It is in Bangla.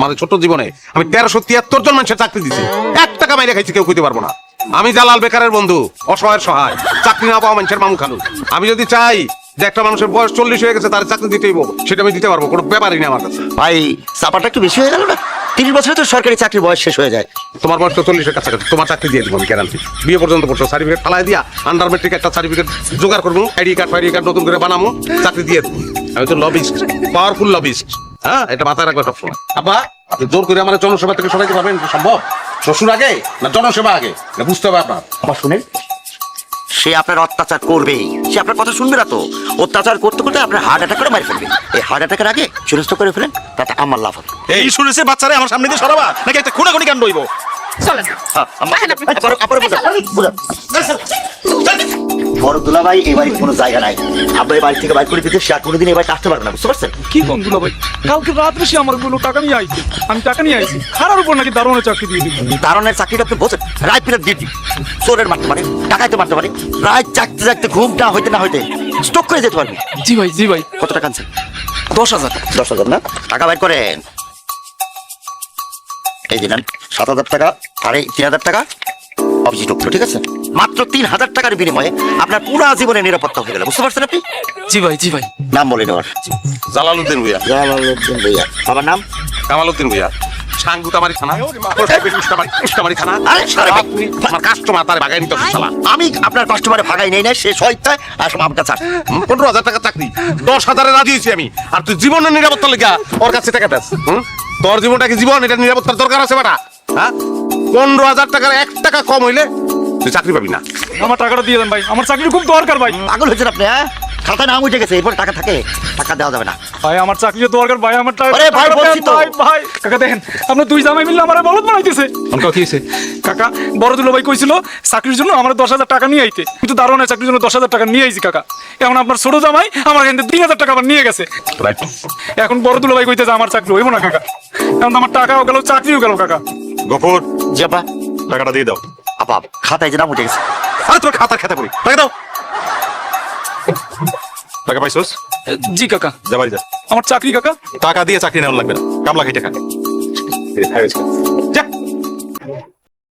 আমাদের ছোট জীবনে আমি তেরোশো তিয়াত্তর জন মানুষের চাকরি দিছি। এক টাকা মাইরে খাইছি কেউ কইতে পারব না। আমি জালাল বেকারের বন্ধু অসহায়ের সহায় চাকরি না পাওয়া মানুষের মামু খালু। আমি যদি চাই যে একটা মানুষের বয়স চল্লিশ হয়ে গেছে তার চাকরি দিতেই সেটা আমি দিতে পারব কোনো ব্যাপারই নেই আমার কাছে। ভাই চাপাটা একটু বেশি হয়ে গেল না? তিরিশ বছরে তো সরকারি চাকরির বয়স শেষ হয়ে যায়। তোমার বয়স তো চল্লিশের কাছাকাছি তোমার চাকরি দিয়ে দিব আমি গ্যারান্টি বিয়ে পর্যন্ত পড়ছো সার্টিফিকেট ফালাই দিয়া আন্ডার মেট্রিক একটা সার্টিফিকেট জোগাড় করব আইডি কার্ড ফাইডি কার্ড নতুন করে বানাবো চাকরি দিয়ে দেবো। আমি তো লবিস্ট পাওয়ারফুল লবিস্ট হ্যাঁ এটা মাথায় রাখবে সবসময় আব্বা আপনি জোর করে আমার জনসেবা থেকে সরাইতে পারবেন সম্ভব শ্বশুর আগে না জনসেবা আগে বুঝতে হবে আপনার আবার শুনেন সে আপনার অত্যাচার করবেই সে আপনার কথা শুনবে না তো অত্যাচার করতে করতে আপনার হার্ট অ্যাটাক করে মারি ফেলবে এই হার্ট অ্যাটাকের আগে সুরস্থ করে ফেলেন তাতে আমার লাভ হবে এই শুনেছে বাচ্চারা আমার সামনে দিয়ে সরাবা নাকি একটা খুনাখুনি কাণ্ড হইব চলেন হ্যাঁ, আম্মা, আবার- আবার বোঝান। বড় দুলা ভাই এই বাড়ির কোনো জায়গা নাই। আব্বা এই বাড়ি থেকে বাইর করে দিতে সে আর কোনোদিন এই বাড়িতে আসতে পারবে না বুঝতে পারছেন? কি কোন দুলা ভাই কালকে রাত্রে সে আমার কোনো টাকা নিয়ে আইছে। আমি টাকা নিয়ে আইছি। খারার উপর নাকি দারুণের চাকরি দিয়ে দিল? দারণের চাকরিটা আপনি বোঝেন? রায় পিরিয়ড ডিউটি চোরের মারতে পারে টাকাইতে মারতে পারে। রায় জাগতে জাগতে ঘুম না হইতে না হইতে স্টক করে যেতে পারবে। জি ভাই জি ভাই। কত টাকা আনছেন? দশ হাজার দশ হাজার না? টাকা বাইর করেন। এই দিলেন সাত হাজার টাকা এই তিন হাজার টাকা। অফিসে ঢুকলো ঠিক আছে? মাত্র তিন হাজার টাকার বিনিময়ে আপনার পুরো জীবনের নিরাপত্তা হয়ে গেল। বুঝতে পারছেন আপনি? জি ভাই জি ভাই। নাম বলে নেওয়ার। জালালউদ্দিন ভুইয়া। জালালউদ্দিন ভাইয়া। আমার নাম? কামালউদ্দিন ভুইয়া। সাঙ্গুতামারি থানা। উস্তামারি উস্তামারি থানা। আরে, সারা আপনি আমার কাস্টমার তার নিতে শালা। আমি আপনার কাস্টমারে ভাগাই নেই না সে সহিতায় আসলে আমার কাছে পনেরো হাজার টাকা চাকরি। দশ হাজারে রাজি হয়েছি আমি। আর তুই জীবনের নিরাপত্তা লেগা ওর কাছে টাকা দেস? তোর জীবনটা কি জীবন? এটা নিরাপত্তার দরকার আছে বেটা। হ্যাঁ? পনেরো হাজার টাকার এক টাকা কম হইলে তুই চাকরি পাবি না। আমার টাকাটা দিয়ে দেন ভাই। আমার চাকরি খুব দরকার ভাই। পাগল হয়েছেন আপনি হ্যাঁ? খাতায় নাম উঠে গেছে এরপর টাকা থাকে টাকা দেওয়া যাবে না। ভাই আমার চাকরি দরকার ভাই আমার টাকা আরে ভাই, বলছি তো। ভাই ভাই। কাকা দেখেন আপনার দুই জামাই মিললে আমার বলত বানাইতেছে। অনকা কি হয়েছে? কাকা বড় দুলো ভাই কইছিল চাকরির জন্য আমার দশ হাজার টাকা নিয়ে আইতে। কিন্তু দারোয়ানের চাকরির জন্য দশ হাজার টাকা নিয়ে আইছি কাকা। এখন আপনার ছোট জামাই আমার তিন হাজার টাকা আবার নিয়ে গেছে। এখন বড় দুলো ভাই কইতেছে আমার চাকরি হইব না কাকা। এখন আমার টাকাও গেল চাকরিও গেল কাকা। গফর। যাবা টাকাটা দিয়ে দাও। আপা খাতায় যে নাম উঠে গেছে। আরে তোর খাতার খাতা পড়ি টাকা দাও। টাকা পাইছোস? জি কাকা। যা বাড়ি যা। আমার চাকরি কাকা। টাকা দিয়ে চাকরি নেওয়া লাগবে না। কামলা খাইতে খা। যা